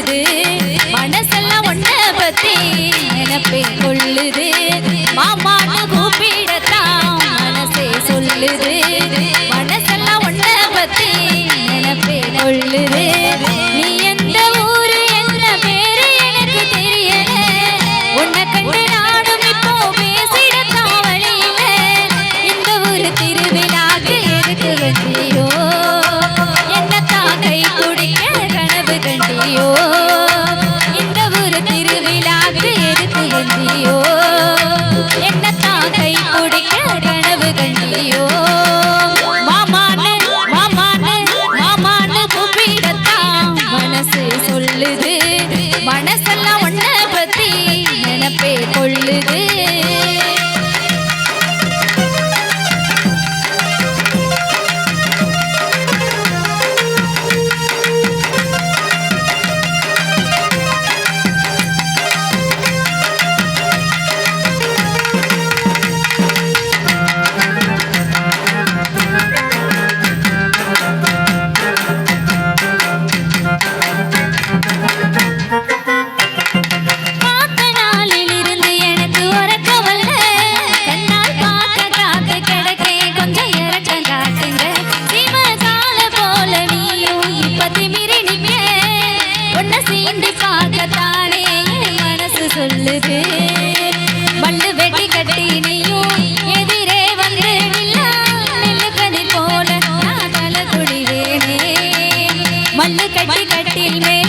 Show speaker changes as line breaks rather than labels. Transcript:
கொள்ளுது. மனசெல்லாம் ஒன்ன பத்தி நினப்பை கொள்ளுது. மல்லு கட்டி கட்டில்